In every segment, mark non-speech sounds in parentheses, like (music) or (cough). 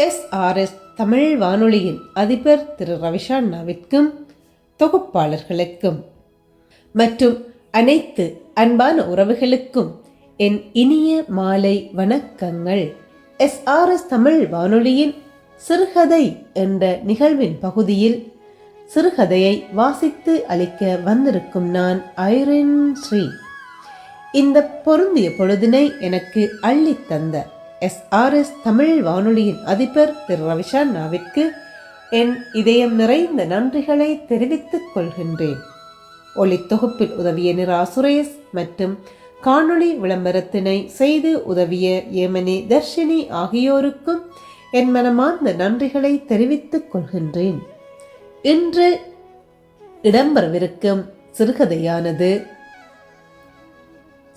SRS Tamil வானொலியின் அதிபர் திரு ரவிஷாண்ணாவிற்கும் தொகுப்பாளர்களுக்கும் மற்றும் அனைத்து அன்பான உறவுகளுக்கும் என் இனிய மாலை வணக்கங்கள். எஸ்ஆர்எஸ் தமிழ் வானொலியின் சிறுகதை என்ற நிகழ்வின் பகுதியில் சிறுகதையை வாசித்து அளிக்க வந்திருக்கும் நான் ஐரின் ஸ்ரீ. இந்த பொருந்திய பொழுதினை எனக்கு அள்ளித் தந்த எஸ்ஆர்எஸ் தமிழ் வானொலியின் அதிபர் திரு ரவிஷாண்ணாவிற்கு என் இதயம் நிறைந்த நன்றிகளை தெரிவித்துக் கொள்கின்றேன். ஒளித்தொகுப்பில் உதவிய நிரா சுரேஷ் மற்றும் காணொளி விளம்பரத்தினை செய்து உதவிய ஏமனி தர்ஷினி ஆகியோருக்கும் என் மனமார்ந்த நன்றிகளை தெரிவித்துக் கொள்கின்றேன். இன்று இடம்பெறவிருக்கும் சிறுகதையானது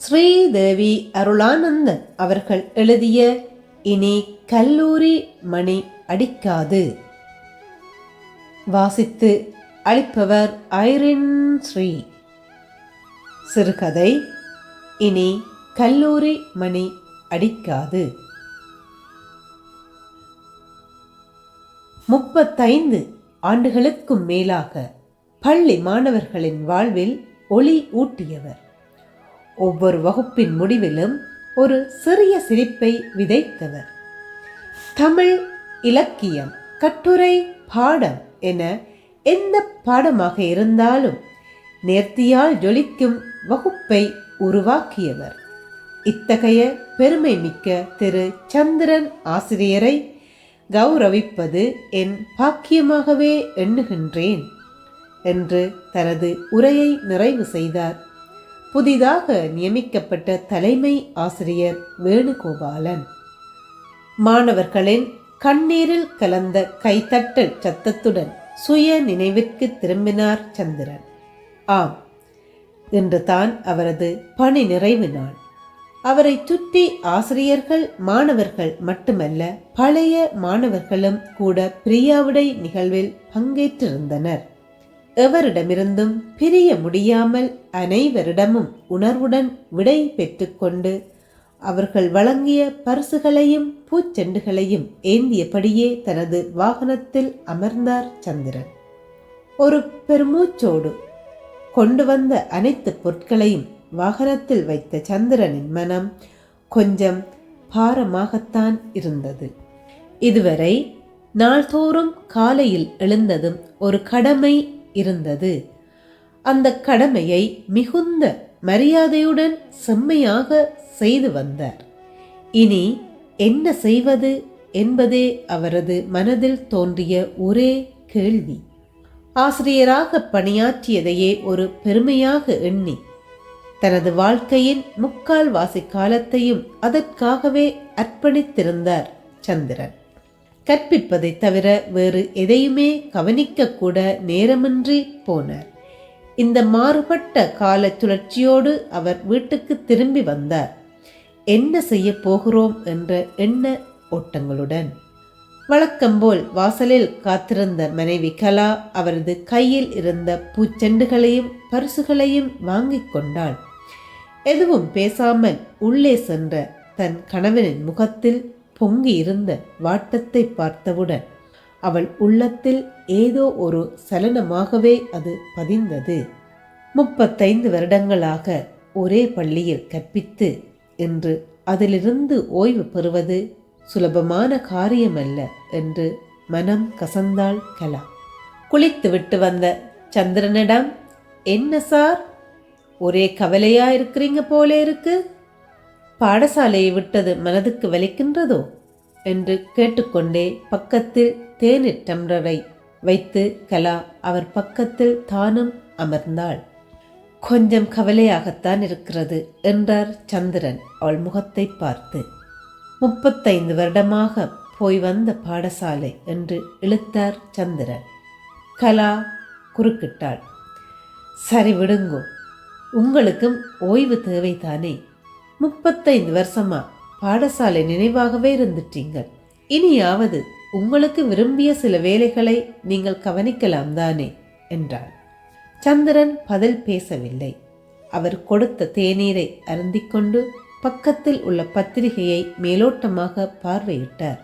ஸ்ரீதேவி அருளானந்தன் அவர்கள் எழுதிய இனி கல்லூரி மணி அடிக்காது. வாசித்து அளிப்பவர் ஐரின் ஸ்ரீ. சிறுகதை இனி கல்லூரி மணி அடிக்காது. முப்பத்தைந்து ஆண்டுகளுக்கும் மேலாக பள்ளி மாணவர்களின் வாழ்வில் ஒளி ஊட்டியவர். ஒவ்வொரு வகுப்பின் முடிவிலும் ஒரு சிறிய சிரிப்பை விதைத்தவர். தமிழ் இலக்கியம் கட்டுரை பாடம் என எந்த பாடமாக இருந்தாலும் நேர்த்தியால் ஜொலிக்கும் வகுப்பை உருவாக்கியவர். இத்தகைய பெருமை மிக்க திரு சந்திரன் ஆசிரியரை கௌரவிப்பது என் பாக்கியமாகவே எண்ணுகின்றேன் என்று தனது உரையை நிறைவு செய்தார். புதிதாக நியமிக்கப்பட்ட தலைமை ஆசிரியர் வேணுகோபாலன். மாணவர்களின் கண்ணீரில் கலந்த கைத்தட்டல் சத்தத்துடன் சுய நினைவிற்கு திரும்பினார் சந்திரன். ஆம் இன்று தான் அவரது பணி நிறைவு நாள். அவரை சுற்றி ஆசிரியர்கள் மாணவர்கள் மட்டுமல்ல பழைய மாணவர்களும் கூட பிரியாவிடை நிகழ்வில் பங்கேற்றிருந்தனர். எவரிடமிருந்தும் பிரிய முடியாமல் அனைவரிடமும் உணர்வுடன் விடை பெற்றுக்கொண்டு அவர்கள் வழங்கிய பரிசுகளையும் பூச்செண்டுகளையும் ஏந்தியபடியே தனது வாகனத்தில் அமர்ந்தார் சந்திரன். ஒரு பெருமூச்சோடு கொண்டு வந்த அனைத்து பொருட்களையும் வாகனத்தில் வைத்த சந்திரனின் மனம் கொஞ்சம் பாரமாகத்தான் இருந்தது. இதுவரை நாள்தோறும் காலையில் எழுந்ததும் ஒரு கடமை இருந்தது. அந்த கடமையை மிகுந்த மரியாதையுடன் செம்மையாக செய்து வந்தார். இனி என்ன செய்வது என்பதே அவரது மனதில் தோன்றிய ஒரே கேள்வி. ஆசிரியராக பணியாற்றியதையே ஒரு பெருமையாக எண்ணி தனது வாழ்க்கையின் முக்கால்வாசி காலத்தையும் அதற்காகவே அர்ப்பணித்திருந்தார் சந்திரன். கற்பிப்பதை தவிர வேறு எதையுமே கவனிக்கக்கூட நேரமின்றி போனார். இந்த மாறுபட்ட கால சுழற்சியோடு அவர் வீட்டுக்கு திரும்பி வந்தார். என்ன செய்ய போகிறோம்? என்ற எண்ண ஓட்டங்களுடன். வழக்கம்போல் வாசலில் காத்திருந்த மனைவி கலா அவரது கையில் இருந்த பூச்செண்டுகளையும் பரிசுகளையும் வாங்கிக் கொண்டாள். எதுவும் பேசாமல் உள்ளே சென்ற தன் கணவனின் முகத்தில் பொங்கி இருந்த வாட்டத்தை பார்த்தவுடன் அவள் உள்ளத்தில் ஏதோ ஒரு சலனமாகவே அது பதிந்தது. முப்பத்தைந்து வருடங்களாக ஒரே பள்ளியில் கற்பித்து என்று அதிலிருந்து ஓய்வு பெறுவது சுலபமான காரியமல்ல என்று மனம் கசந்தாள் கலா. குளித்து விட்டு வந்த சந்திரனிடம் என்ன சார்? ஒரே கவலையா இருக்கிறீங்க போலே இருக்கு? பாடசாலையை விட்டது மனதுக்கு வலிக்கின்றதோ? என்று கேட்டுக்கொண்டே பக்கத்தில் தேநீர் டம்ளரை வைத்து கலா அவர் பக்கத்தில் தானும் அமர்ந்தாள். கொஞ்சம் கவலையாகத்தான் இருக்கிறது என்றார் சந்திரன் அவள் முகத்தை பார்த்து. முப்பத்தைந்து வருடமாக போய் வந்த பாடசாலை என்று இழுத்தார் சந்திரன். கலா குறுக்கிட்டாள். சரி விடுங்கோ. உங்களுக்கும் ஓய்வு தேவைதானே? முப்பத்தைந்து வருஷமா பாடசாலை நினைவாகவே இருந்துட்டீங்க இனியாவது உங்களுக்கு விரும்பிய சில வேலைகளை நீங்கள் கவனிக்கலாம் தானே என்றாள். சந்திரன் பதில் பேசவில்லை. அவர் கொடுத்த தேநீரை அருந்திக்கொண்டு பக்கத்தில் உள்ள பத்திரிகையை மேலோட்டமாக பார்வையிட்டார்.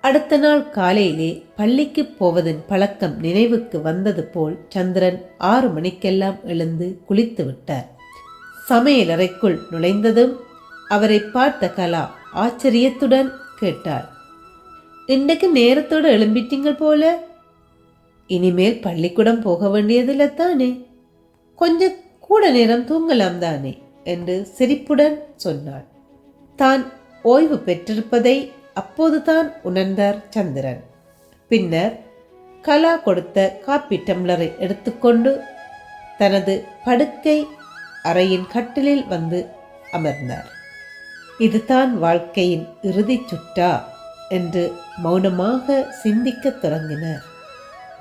அடுத்த நாள் காலையிலே பள்ளிக்கு போவதன் பழக்கம் நினைவுக்கு வந்தது போல் சந்திரன் ஆறு மணிக்கெல்லாம் எழுந்து குளித்து விட்டார். சமையலறைக்குள் நுழைந்ததும் அவரை பார்த்த கலா ஆச்சரியத்துடன் கேட்டார் இன்றைக்கு நேரத்தோடு எழும்பிட்டீங்க போல. இனிமேல் பள்ளிக்கூடம் போக வேண்டியதில்லை தானே கொஞ்சம் கூட நேரம் தூங்கலாம் தானே? என்று சிரிப்புடன் சொன்னாள். தான் ஓய்வு பெற்றிருப்பதை அப்போதுதான் உணர்ந்தார் சந்திரன். பின்னர் கலா கொடுத்த காப்பி டம்ளரை எடுத்துக்கொண்டு தனது படுக்கை அறையின் கட்டிலில் வந்து அமர்ந்தார். இதுதான் வாழ்க்கையின் இறுதிச் சுற்றா? என்று மௌனமாக சிந்திக்கத் தொடங்கினார்.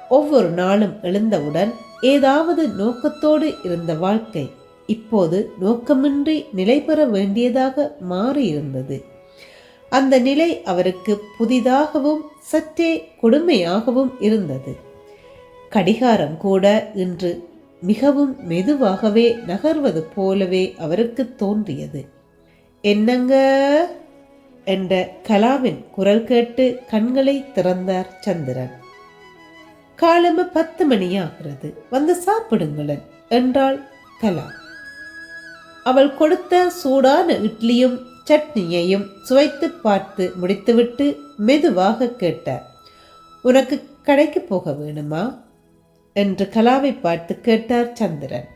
ஒவ்வொரு நாளும் எழுந்தவுடன் ஏதாவது நோக்கத்தோடு இருந்த வாழ்க்கை இப்போது நோக்கமின்றி நிலை பெற வேண்டியதாக மாறியிருந்தது. அந்த நிலை அவருக்கு புதிதாகவும் சற்றே கொடுமையாகவும் இருந்தது. கடிகாரம் கூட இன்று மிகவும் மெதுவாகவே நகர்வது போலவே அவருக்கு தோன்றியது. என்னங்க? என்ற கலாவின் குரல் கேட்டு கண்களை திறந்தார் சந்திரன். காலம பத்து மணி ஆகிறது வந்து சாப்பிடுங்களன் என்றாள் கலா. அவள் கொடுத்த சூடான இட்லியும் சட்னியையும் சுவைத்து பார்த்து முடித்துவிட்டு மெதுவாக கேட்டார். உனக்கு கடைக்கு போக வேணுமா? என்று கலாவை பார்த்து கேட்டார் சந்திரன்.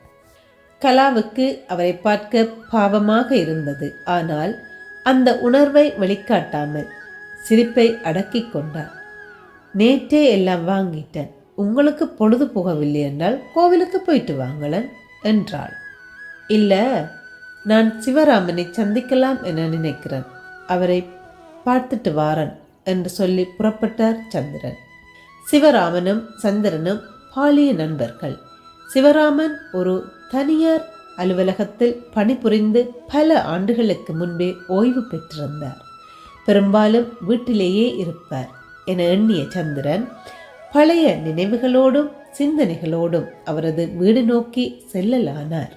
கலாவுக்கு அவரை பார்க்க பாவமாக இருந்தது. ஆனால் அந்த உணர்வை வெளிக்காட்டாமல் சிரிப்பை அடக்கி கொண்டார். நேற்றே எல்லாம் வாங்கிட்டேன். உங்களுக்கு பொழுது போகவில்லை என்றால் கோவிலுக்கு போயிட்டு வாங்களேன் என்றாள். இல்லை நான் சிவராமனை சந்திக்கலாம் என நினைக்கிறேன். அவரை பார்த்துட்டு வாரன் என்று சொல்லி புறப்பட்டார் சந்திரன். சிவராமனும் சந்திரனும் பாலிய நண்பர்கள். சிவராமன் ஒரு தனியார் அலுவலகத்தில் பணிபுரிந்து பல ஆண்டுகளுக்கு முன்பே ஓய்வு பெற்றிருந்தார். பெரும்பாலும் வீட்டிலேயே இருப்பார் என எண்ணிய சந்திரன் பழைய நினைவுகளோடும் சிந்தனைகளோடும் அவரது வீடு நோக்கி செல்லலானார்.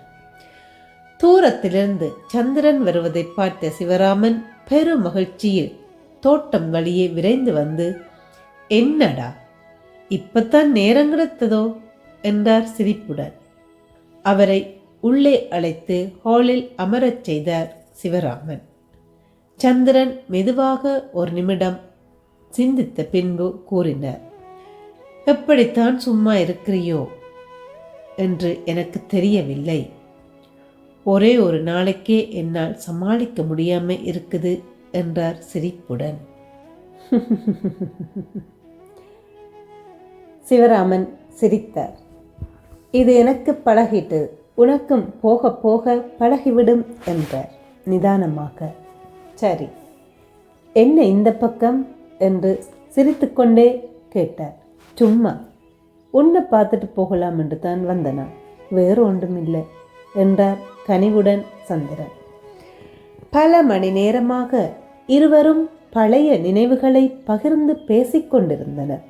தூரத்திலிருந்து சந்திரன் வருவதை பார்த்த சிவராமன் பெரும் மகிழ்ச்சியில் தோட்டம் வழியே விரைந்து வந்து என்னடா இப்பத்தான் நேரம் கிடைத்ததோ என்றார் சிரிப்புடன். அவரை உள்ளே அழைத்து ஹாலில் அமரச் செய்தார் சிவராமன். சந்திரன் மெதுவாக ஒரு நிமிடம் சிந்தித்த பின்பு கூறினார் எப்படித்தான் சும்மா இருக்கிறியோ? என்று எனக்கு தெரியவில்லை. ஒரே ஒரு நாளைக்கே என்னால் சமாளிக்க முடியாமல் இருக்குது என்றார் சிரிப்புடன். (laughs) சிவராமன் சிரித்தார். இது எனக்கு பழகிட்டு உனக்கும் போக போக பழகிவிடும் என்றார். நிதானமாக. சரி என்ன இந்த பக்கம்? என்று சிரித்துக்கொண்டே கேட்டார். சும்மா உன்னை பார்த்துட்டு போகலாம் என்று தான் வந்தனா? வேறு ஒன்றும் இல்லை என்றார் கனிவுடன் சந்திரன். பல மணி நேரமாக இருவரும் பழைய நினைவுகளை பகிர்ந்து பேசிக்கொண்டிருந்தனர்.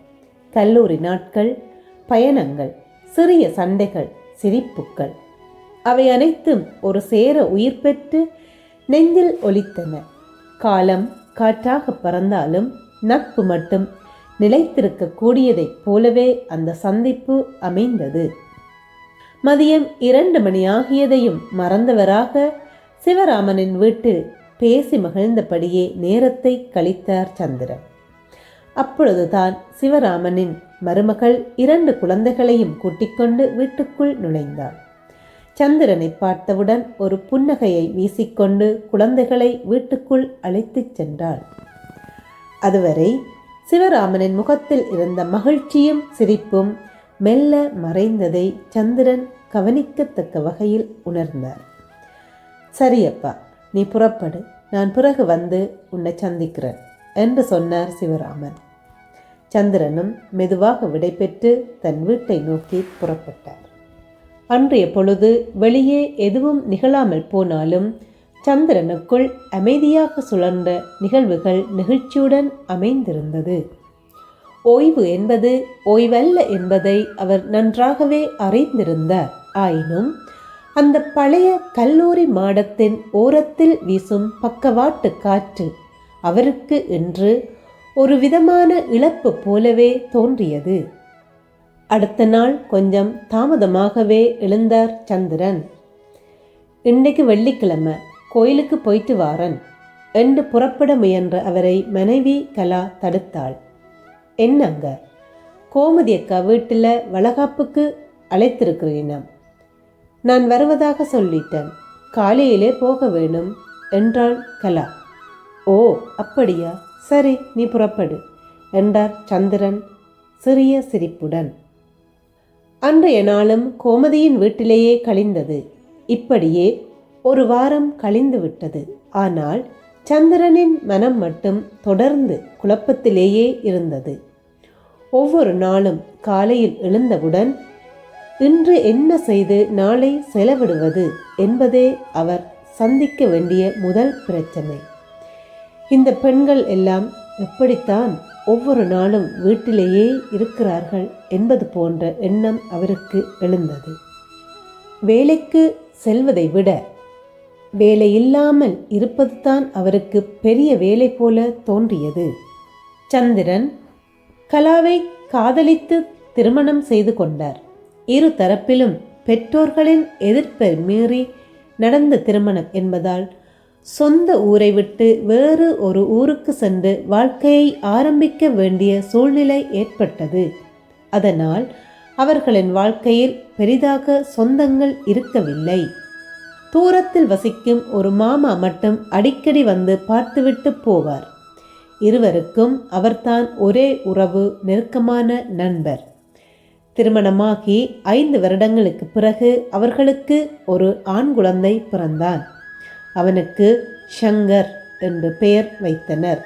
கல்லூரி நாட்கள் பயணங்கள் சிறிய சண்டைகள் சிரிப்புக்கள் அவை அனைத்தும் ஒரு சேர உயிர் பெற்று நெஞ்சில் ஒலித்தன. காலம் காற்றாக பறந்தாலும் நட்பு மட்டும் நிலைத்திருக்க கூடியதைப் போலவே அந்த சந்திப்பு அமைந்தது. மதியம் இரண்டு மணி ஆகியதையும் மறந்தவராக சிவராமனின் வீட்டில் பேசி மகிழ்ந்தபடியே நேரத்தை கழித்தார் சந்திரன். அப்பொழுதுதான் சிவராமனின் மருமகள் இரண்டு குழந்தைகளையும் கூட்டிக்கொண்டு வீட்டுக்குள் நுழைந்தாள். சந்திரனை பார்த்தவுடன் ஒரு புன்னகையை வீசிக்கொண்டு குழந்தைகளை வீட்டுக்குள் அழைத்துச் சென்றாள். அதுவரை சிவராமனின் முகத்தில் இருந்த மகிழ்ச்சியும் சிரிப்பும் மெல்ல மறைந்ததை சந்திரன் கவனிக்கத்தக்க வகையில் உணர்ந்தார். சரியப்பா நீ புறப்படு. நான் பிறகு வந்து உன்னை சந்திக்கிறேன். என்று சொன்னார் சிவராமன். சந்திரனும் மெதுவாக விடைபெற்று தன் வீட்டை நோக்கி புறப்பட்டார். அன்றைய பொழுது வெளியே எதுவும் நிகழாமல் போனாலும் சந்திரனுக்குள் அமைதியாக சுழன்ற நிகழ்வுகள் நெகிழ்ச்சியுடன் அமைந்திருந்தது. ஓய்வு என்பது ஓய்வல்ல என்பதை அவர் நன்றாகவே அறிந்திருந்தார். ஆயினும் அந்த பழைய கல்லூரி மாடத்தின் ஓரத்தில் வீசும் பக்கவாட்டு காற்று அவருக்கு என்று ஒரு விதமான இழப்பு போலவே தோன்றியது. அடுத்த நாள் கொஞ்சம் தாமதமாகவே எழுந்தார் சந்திரன். இன்னைக்கு வெள்ளிக்கிழமை கோயிலுக்கு போயிட்டு வாரன் என்று புறப்பட முயன்ற அவரை மனைவி கலா தடுத்தாள். என்னங்க கோமதி அக்கா வீட்டில் வளகாப்புக்கு அழைத்திருக்கிறேனாம். நான் வருவதாக சொல்லிட்டேன். காலையிலே போக வேணும் என்றாள் கலா. ஓ அப்படியா? சரி நீ புறப்படு என்றார் சந்திரன் சிறிய சிரிப்புடன். அன்றைய நாளும் கோமதியின் வீட்டிலேயே கழிந்தது. இப்படியே ஒரு வாரம் கழிந்து விட்டது. ஆனால் சந்திரனின் மனம் மட்டும் தொடர்ந்து குழப்பத்திலேயே இருந்தது. ஒவ்வொரு நாளும் காலையில் எழுந்தவுடன் இன்று என்ன செய்து நாளை செலவிடுவது என்பதே அவர் சந்திக்க வேண்டிய முதல் பிரச்சனை. இந்த பெண்கள் எல்லாம் எப்படித்தான் ஒவ்வொரு நாளும் வீட்டிலேயே இருக்கிறார்கள் என்பது போன்ற எண்ணம் அவருக்கு எழுந்தது. வேலைக்கு செல்வதை விட வேலை இல்லாமல் இருப்பதுதான் அவருக்கு பெரிய வேலை போல தோன்றியது. சந்திரன் கலாவை காதலித்து திருமணம் செய்து கொண்டார். இரு தரப்பிலும் பெற்றோர்களின் எதிர்ப்பை மீறி நடந்த திருமணம் என்பதால் சொந்த ஊரை விட்டு வேறு ஒரு ஊருக்கு சென்று வாழ்க்கையை ஆரம்பிக்க வேண்டிய சூழ்நிலை ஏற்பட்டது. அதனால் அவர்களின் வாழ்க்கையில் பெரிதாக சொந்தங்கள் இருக்கவில்லை. தூரத்தில் வசிக்கும் ஒரு மாமா மட்டும் அடிக்கடி வந்து பார்த்துவிட்டு போவார். இருவருக்கும் அவர்தான் ஒரே உறவு நெருக்கமான நண்பர். திருமணமாகி ஐந்து வருடங்களுக்கு பிறகு அவர்களுக்கு ஒரு ஆண் குழந்தை பிறந்தான். அவனுக்கு ஷங்கர் என்று பெயர் வைத்தனர்.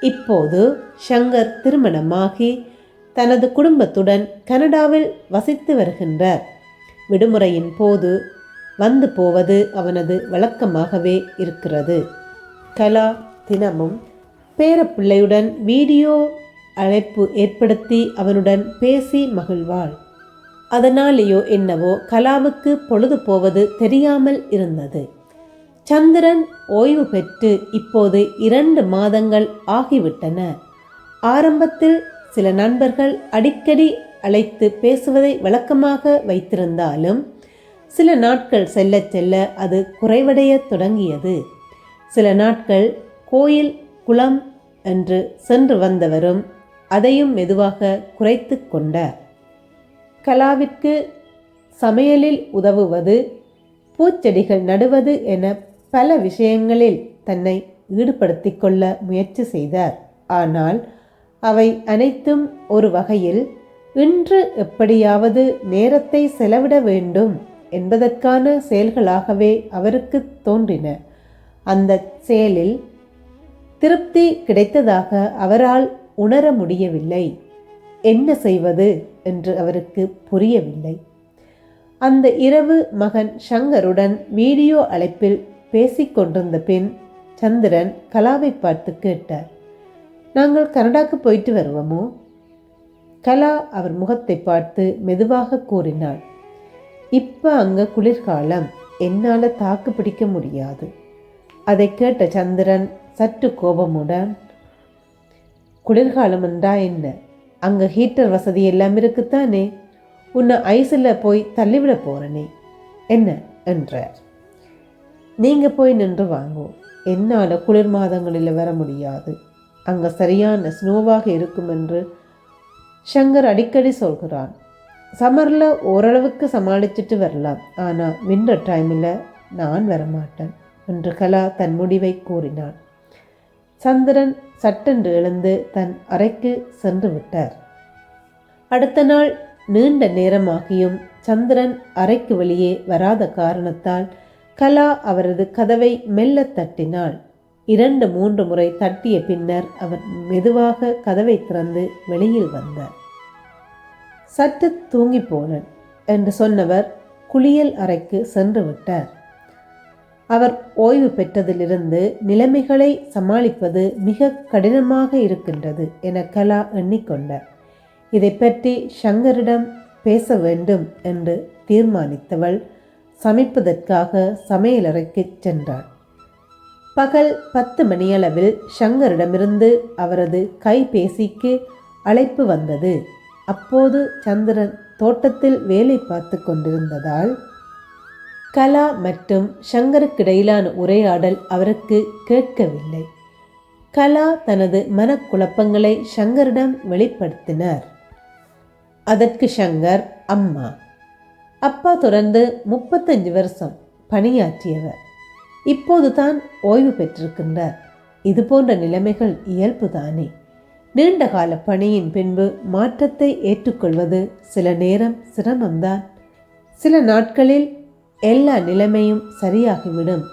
இப்போது ஷங்கர் திருமணமாகி தனது குடும்பத்துடன் கனடாவில் வசித்து வருகின்றார். விடுமுறையின் போது வந்து போவது அவனது வழக்கமாகவே இருக்கிறது. கலா தினமும் பேரப்பிள்ளையுடன் வீடியோ அழைப்பு ஏற்படுத்தி அவனுடன் பேசி மகிழ்வாள். அதனாலேயோ என்னவோ கலாவுக்கு பொழுது போவது தெரியாமல் இருந்தது. சந்திரன் ஓய்வு பெற்று இப்போது இரண்டு மாதங்கள் ஆகிவிட்டன. ஆரம்பத்தில் சில நண்பர்கள் அடிக்கடி அழைத்து பேசுவதை வழக்கமாக வைத்திருந்தாலும் சில நாட்கள் செல்ல செல்ல அது குறைவடைய தொடங்கியது. சில நாட்கள் கோயில் குளம் என்று சென்று வந்தவரும் அதையும் மெதுவாக குறைத்து கொண்டார். கலாவிற்கு சமையலில் உதவுவது பூச்செடிகள் நடுவது என பல விஷயங்களில் தன்னை ஈடுபடுத்தி கொள்ள முயற்சி செய்தார். ஆனால் அவை அனைத்தும் ஒரு வகையில் இன்று எப்படியாவது நேரத்தை செலவிட வேண்டும் என்பதற்கான செயல்களாகவே அவருக்கு தோன்றின. அந்த செயலில் திருப்தி கிடைத்ததாக அவரால் உணர முடியவில்லை. என்ன செய்வது என்று அவருக்கு புரியவில்லை. அந்த இரவு மகன் ஷங்கருடன் வீடியோ அழைப்பில் பேசிக்கொண்டிருந்த பின் சந்திரன் கலாவை பார்த்து கேட்டார். நாங்கள் கனடாக்கு போயிட்டு வருவோமோ? கலா அவர் முகத்தை பார்த்து மெதுவாக கூறினாள். இப்போ அங்கே குளிர்காலம். என்னால் தாக்கு பிடிக்க முடியாது. அதை கேட்ட சந்திரன் சற்று கோபமுடன் குளிர்காலம் என்றா என்ன? அங்கே ஹீட்டர் வசதி எல்லாம் இருக்குத்தானே? உன்னை ஐஸில் போய் தள்ளிவிட போகிறனே என்ன? என்றார். நீங்கள் போய் நின்று வாங்குவோம் என்னால் குளிர் மாதங்களில் வர முடியாது. அங்கே சரியான ஸ்னோவாக இருக்கும் என்று ஷங்கர் அடிக்கடி சொல்கிறான். சம்மரில் ஓரளவுக்கு சமாளிச்சுட்டு வரலாம். ஆனால் வின்டர் டைமில் நான் வரமாட்டேன் என்று கலா தன் முடிவை கூறினான். சந்திரன் சட்டென்று எழுந்து தன் அறைக்கு சென்று விட்டார். அடுத்த நாள் நீண்ட நேரமாகியும் சந்திரன் அறைக்கு வெளியே வராத காரணத்தால் கலா அவரது கதவை மெல்ல தட்டினாள். இரண்டு மூன்று முறை தட்டிய பின்னர் அவர் மெதுவாக கதவை திறந்து வெளியில் வந்தார். சற்று தூங்கி போனன் என்று சொன்னவர் குளியல் அறைக்கு சென்று விட்டார். அவர் ஓய்வு பெற்றதிலிருந்து நிலைமைகளை சமாளிப்பது மிக கடினமாக இருக்கின்றது என கலா எண்ணிக்கொண்டார். இதை பற்றி ஷங்கரிடம் பேச வேண்டும் என்று தீர்மானித்தவள் சமைப்பதற்காக சமையலறைக்கு சென்றார். பகல் பத்து மணியளவில் ஷங்கரிடமிருந்து அவரது கைபேசிக்கு அழைப்பு வந்தது. அப்போது சந்திரன் தோட்டத்தில் வேலை பார்த்து கொண்டிருந்ததால் கலா மற்றும் ஷங்கருக்கிடையிலான உரையாடல் அவருக்கு கேட்கவில்லை. கலா தனது மனக்குழப்பங்களை ஷங்கரிடம் வெளிப்படுத்தினார். அதற்கு ஷங்கர் அம்மா அப்பா தொடர்ந்து முப்பத்தஞ்சு வருஷம் பணியாற்றியவர். இப்போது தான் ஓய்வு பெற்றிருக்கின்றார். இது போன்ற நிலைமைகள் இயல்புதானே. நீண்ட கால பணியின் பின்பு மாற்றத்தை ஏற்றுக்கொள்வது சில நேரம் சிரமம்தான். சில நாட்களில் எல்லா நிலைமையும் சரியாகிவிடும்.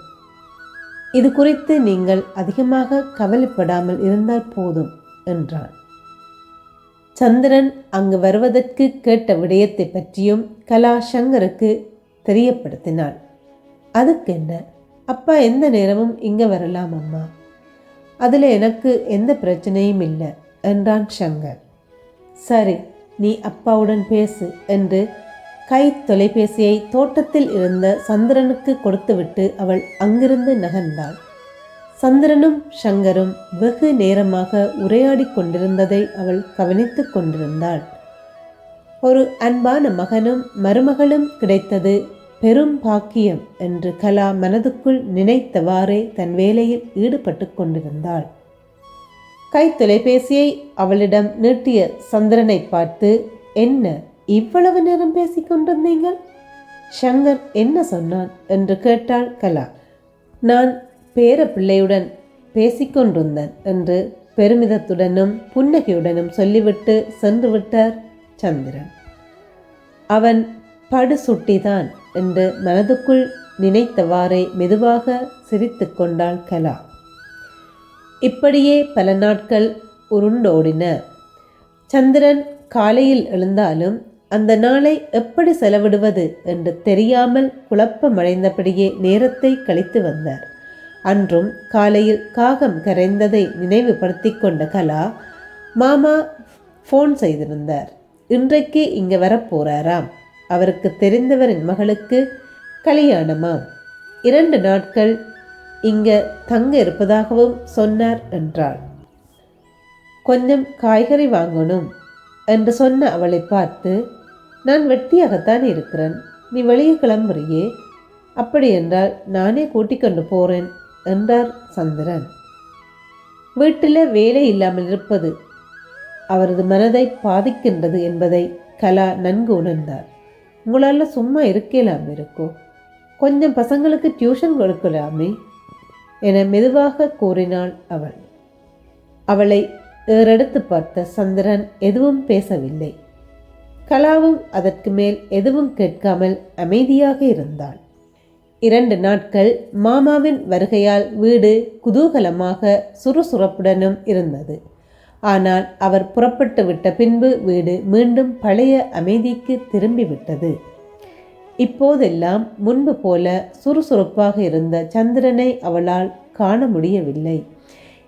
இது குறித்து நீங்கள் அதிகமாக கவலைப்படாமல் இருந்தால் போதும் என்றான். சந்திரன் அங்கு வருவதற்கு கேட்ட விடயத்தை பற்றியும் கலா சங்கருக்கு தெரியப்படுத்தினாள். அதுக்கென்ன? அப்பா எந்த நேரமும் இங்கே வரலாம் அம்மா. அதில் எனக்கு எந்த பிரச்சனையும் இல்லை என்றான் சங்கர். சரி நீ அப்பாவுடன் பேசு என்று கை தொலைபேசியை தோட்டத்தில் இருந்த சந்திரனுக்கு கொடுத்துவிட்டு அவள் அங்கிருந்து நகர்ந்தாள். சந்திரனும் சங்கரும் வெகு நேரமாக உரையாடி கொண்டிருந்ததை அவள் கவனித்துக் கொண்டிருந்தாள். ஒரு அன்பான மகனும் மருமகளும் கிடைத்தது பெரும் பாக்கியம் என்று கலா மனதுக்குள் நினைத்தவாறே தன் வேலையில் ஈடுபட்டு கொண்டிருந்தாள். கை தொலைபேசியை அவளிடம் நீட்டிய சந்திரனை பார்த்து என்ன இவ்வளவு நேரம் பேசிக் கொண்டிருந்தீங்கள் ஷங்கர் என்ன சொன்னான்? என்று கேட்டாள் கலா. நான் பேர பிள்ளையுடன் பேசிக்கொண்டிருந்தேன் என்று பெருமிதத்துடனும் புன்னகையுடனும் சொல்லிவிட்டு சென்று விட்டார் சந்திரன். அவன் படு சுட்டிதான் என்று மனதுக்குள் நினைத்தவாறே மெதுவாக சிரித்து கொண்டாள் கலா. இப்படியே பல நாட்கள் உருண்டோடின. சந்திரன் காலையில் எழுந்தாலும் அந்த நாளை எப்படி செலவிடுவது என்று தெரியாமல் குழப்பமடைந்தபடியே நேரத்தை கழித்து வந்தார். அன்றும் காலையில் காகம் கரைந்ததை நினைவுபடுத்தி கொண்ட கலா மாமா ஃபோன் செய்திருந்தார். இன்றைக்கு இங்கே வரப்போறாராம். அவருக்கு தெரிந்தவரின் மகளுக்கு கல்யாணமாம். இரண்டு நாட்கள் இங்கே தங்க இருப்பதாகவும் சொன்னார் என்றாள். கொஞ்சம் காய்கறி வாங்கணும் என்று சொன்ன அவளை பார்த்து நான் வெட்டியாகத்தான் இருக்கிறேன். நீ வெளியே கிளம்புறியே. அப்படி என்றால் நானே கூட்டிக் கொண்டு போறேன் என்றார் சந்திரன். வீட்டில் வேலை இல்லாமல் இருப்பது அவரது மனதை பாதிக்கின்றது என்பதை கலா நன்கு உணர்ந்தார். உங்களால் சும்மா இருக்கலாம் இருக்கோ? கொஞ்சம் பசங்களுக்கு டியூஷன் கொடுக்கலாமே என மெதுவாக கூறினாள் அவள். அவளை ஏறெடுத்து பார்த்த சந்திரன் எதுவும் பேசவில்லை. கலாவும் அதற்கு மேல் எதுவும் கேட்காமல் அமைதியாக இருந்தாள். இரண்டு நாட்கள் மாமாவின் வருகையால் வீடு குதூகலமாக சுறுசுறுப்புடனும் இருந்தது. ஆனால் அவர் புறப்பட்டு விட்ட பின்பு வீடு மீண்டும் பழைய அமைதிக்கு திரும்பிவிட்டது. இப்போதெல்லாம் முன்பு போல சுறுசுறுப்பாக இருந்த சந்திரனை அவளால் காண முடியவில்லை.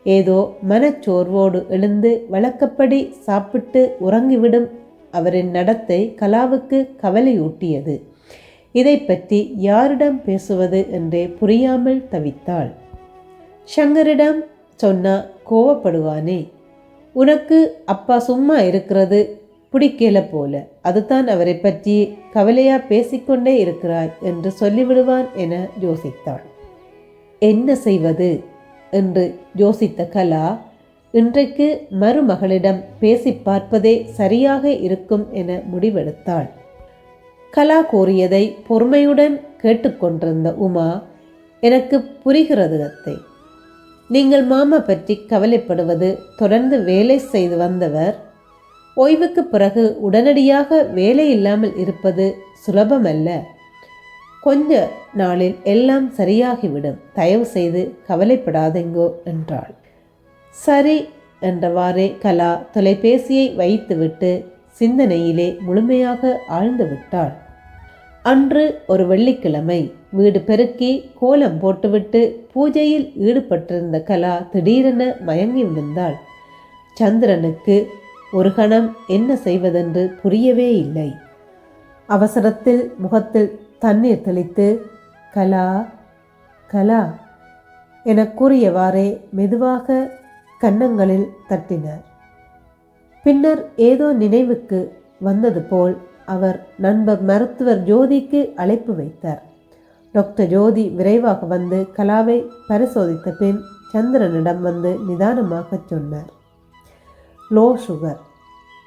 ஏதோ மனச்சோர்வோடு எழுந்து வழக்கப்படி சாப்பிட்டு உறங்கிவிடும் அவரின் நடத்தை கலாவுக்கு கவலையூட்டியது. இதை பற்றி யாரிடம் பேசுவது என்றே புரியாமல் தவித்தாள். ஷங்கரிடம் சொன்னா கோவப்படுவானே. உனக்கு அப்பா சும்மா இருக்கிறது பிடிக்கல போல. அதுதான் அவரை பற்றி கவலையா பேசிக்கொண்டே இருக்கிறாய் என்று சொல்லிவிடுவான் என யோசித்தாள். என்ன செய்வது? என்று யோசித்த கலா இன்றைக்கு மருமகளிடம் பேசி பார்ப்பதே சரியாக இருக்கும் என முடிவெடுத்தாள். கலா கூறியதை பொறுமையுடன் கேட்டுக்கொண்டிருந்த உமா எனக்கு புரிகிறது அத்தை. நீங்கள் மாமா பற்றி கவலைப்படுவது தொடர்ந்து வேலை செய்து வந்தவர். ஓய்வுக்கு பிறகு உடனடியாக வேலை இல்லாமல் இருப்பது சுலபமல்ல. கொஞ்ச நாளில் எல்லாம் சரியாகிவிடும். தயவு செய்து கவலைப்படாதெங்கோ என்றாள். சரி என்றவாறே கலா தொலைபேசியை வைத்துவிட்டு சிந்தனையிலே முழுமையாக ஆழ்ந்து விட்டாள். அன்று ஒரு வெள்ளிக்கிழமை வீடு பெருக்கி கோலம் போட்டுவிட்டு பூஜையில் ஈடுபட்டிருந்த கலா திடீரென மயங்கி விழுந்தாள். சந்திரனுக்கு ஒரு கணம் என்ன செய்வதென்று புரியவே இல்லை. அவசரத்தில் முகத்தில் தண்ணீர் தெளித்து கலா கலா என கூறியவாறே மெதுவாக கன்னங்களில் தட்டினார். பின்னர் ஏதோ நினைவுக்கு வந்தது போல் அவர் நண்பர் மருத்துவர் ஜோதிக்கு அழைப்பு வைத்தார். டாக்டர் ஜோதி விரைவாக வந்து கலாவை பரிசோதித்த பின் சந்திரனிடம் வந்து நிதானமாக சொன்னார். லோ சுகர்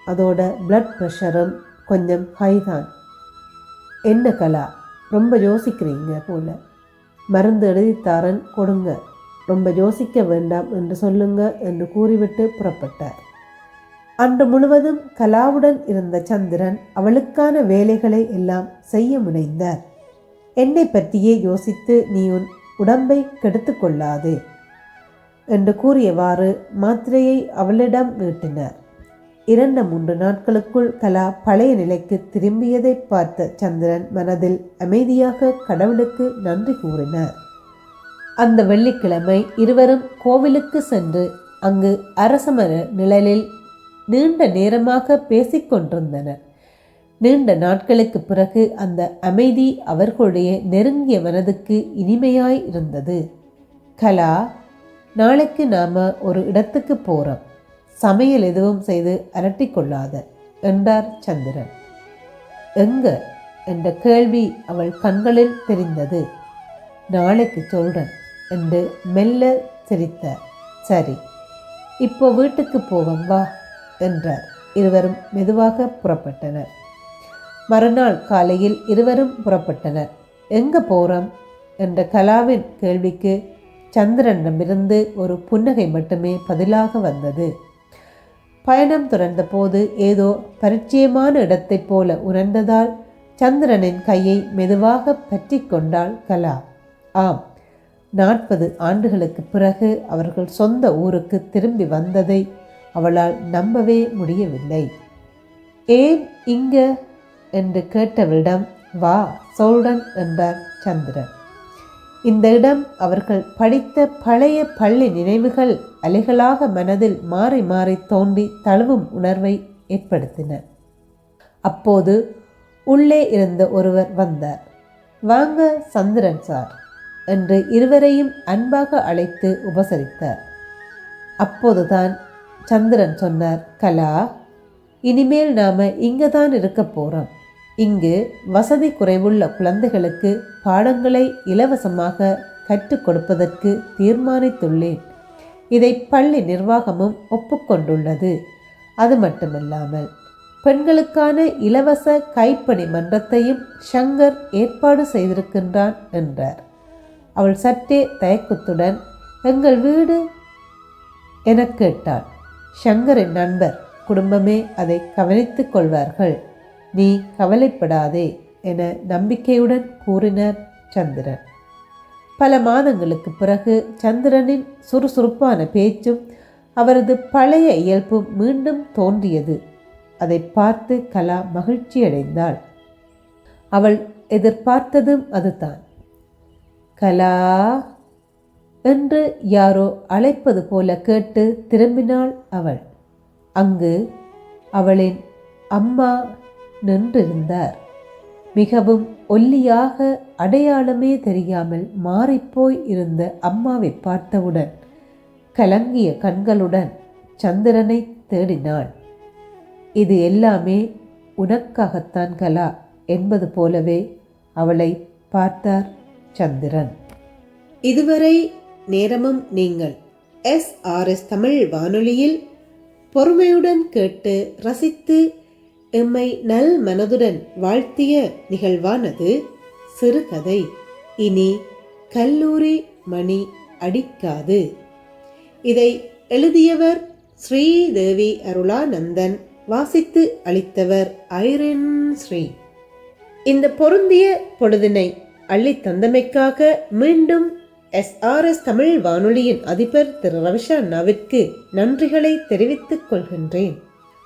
அதோட பிளட் ப்ரெஷரும் கொஞ்சம் ஹை தான். என்ன கலா? ரொம்ப யோசிக்கிறீங்க போல. மருந்து எழுதித்தாரன் கொடுங்க. ரொம்ப யோசிக்க வேண்டாம் என்று சொல்லுங்க என்று கூறிவிட்டு புறப்பட்டார். அன்று முழுவதும் கலாவுடன் இருந்த சந்திரன் அவளுக்கான வேலைகளை எல்லாம் செய்ய முனைந்தார். என்னை பற்றியே யோசித்து நீ உன் உடம்பை கெடுத்து கொள்ளாதே என்று கூறியவாறு மாத்திரையை அவளிடம் நீட்டினார். இரண்டு மூன்று நாட்களுக்குள் கலா பழைய நிலைக்கு திரும்பியதை பார்த்த சந்திரன் மனதில் அமைதியாக கடவுளுக்கு நன்றி கூறினார். அந்த வெள்ளிக்கிழமை இருவரும் கோவிலுக்கு சென்று அங்கு அரசமர நிழலில் நீண்ட நேரமாக பேசிக்கொண்டிருந்தனர் நீண்ட நாட்களுக்கு பிறகு அந்த அமைதி அவர்களுடைய நெருங்கிய மனதுக்கு இனிமையாய் இருந்தது. கலா நாளைக்கு நாம ஒரு இடத்துக்கு போறோம். சமையல் எதுவும் செய்து அரட்டிக்கொள்ளாத என்றார் சந்திரன். எங்க? என்ற கேள்வி அவள் கண்களில் தெரிந்தது. நாளைக்கு சொல்றேன் என்று மெல்ல சிரித்தார். சரி இப்போ வீட்டுக்கு போவோம் வா. என்றார். இருவரும் மெதுவாக புறப்பட்டனர். மறுநாள் காலையில் இருவரும் புறப்பட்டனர். எங்க போறோம்? என்ற கலாவின் கேள்விக்கு சந்திரனிடமிருந்து ஒரு புன்னகை மட்டுமே பதிலாக வந்தது. பயணம் தொடர்ந்த போது ஏதோ பரிச்சயமான இடத்தைப் போல உணர்ந்ததால் சந்திரனின் கையை மெதுவாக பற்றி கொண்டாள் கலா. ஆம் நாற்பது ஆண்டுகளுக்கு பிறகு அவர்கள் சொந்த ஊருக்கு திரும்பி வந்ததை அவளால் நம்பவே முடியவில்லை. ஏன் இங்க? என்று கேட்டவளிடம் வா சொல்டன் என்றார் சந்திரன். இந்த இடம் அவர்கள் படித்த பழைய பள்ளி நினைவுகள் அலைகளாக மனதில் மாறி மாறி தோன்றி தழுவும் உணர்வை ஏற்படுத்தின. அப்போது உள்ளே இருந்த ஒருவர் வந்தார். வாங்க சந்திரன் சார் என்று இருவரையும் அன்பாக அழைத்து உபசரித்தார். அப்போதுதான் சந்திரன் சொன்னார் கலா இனிமேல் நாம் இங்கே தான் இருக்க போகிறோம் இங்கு வசதி குறைவுள்ள குழந்தைகளுக்கு பாடங்களை இலவசமாக கற்றுக் கொடுப்பதற்கு தீர்மானித்துள்ளேன். இதை பள்ளி நிர்வாகமும் ஒப்புக்கொண்டுள்ளது அது மட்டுமல்லாமல் பெண்களுக்கான இலவச கைப்பணி மன்றத்தையும் ஷங்கர் ஏற்பாடு செய்திருக்கின்றான் என்றார். அவள் சற்றே தயக்கத்துடன் எங்கள் வீடு? எனக் கேட்டாள். ஷங்கரின் நண்பர் குடும்பமே அதை கவனித்துக் கொள்வார்கள். நீ கவலைப்படாதே என நம்பிக்கையுடன் கூறினார் சந்திரன். பல மாதங்களுக்கு பிறகு சந்திரனின் சுறுசுறுப்பான பேச்சும் அவரது பழைய இயல்பும் மீண்டும் தோன்றியது. அதை பார்த்து கலா மகிழ்ச்சியடைந்தாள். அவள் எதிர்பார்த்ததும் அதுதான். கலா என்று யாரோ அழைப்பது போல கேட்டு திரும்பினாள் அவள். அங்கு அவளின் அம்மா நின்றிருந்தார். மிகவும் ஒல்லியாக அடையாளமே தெரியாமல் மாறிப்போய் இருந்த அம்மாவை பார்த்தவுடன் கலங்கிய கண்களுடன் சந்திரனை தேடினாள். இது எல்லாமே உனக்காகத்தான் கலா என்பது போலவே அவளை பார்த்தார் சந்திரன். இதுவரை நேரமும் நீங்கள். எஸ் ஆர் எஸ் தமிழ் வானொலியில் பொறுமையுடன் கேட்டு ரசித்து எம்மை நல் மனதுடன் வாழ்த்திய நிகழ்வானது சிறுகதை. இனி கல்லூரி மணி அடிக்காது. இதை எழுதியவர் ஸ்ரீதேவி அருளானந்தன் வாசித்து அளித்தவர் ஐரின் ஸ்ரீ. இந்த பொருந்திய பொழுதினை அள்ளித் தந்தமைக்காக மீண்டும் எஸ்ஆர்எஸ் தமிழ் வானொலியின் அதிபர் திரு ரவிஷாண்ணாவிற்கு நன்றிகளை தெரிவித்துக் கொள்கின்றேன்.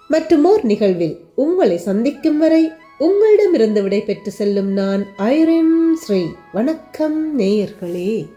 மற்றுமோர் நிகழ்வில் உங்களை சந்திக்கும் வரை உங்களிடமிருந்து விடை பெற்று செல்லும் நான் ஐரின் ஸ்ரீ. வணக்கம் நேயர்களே.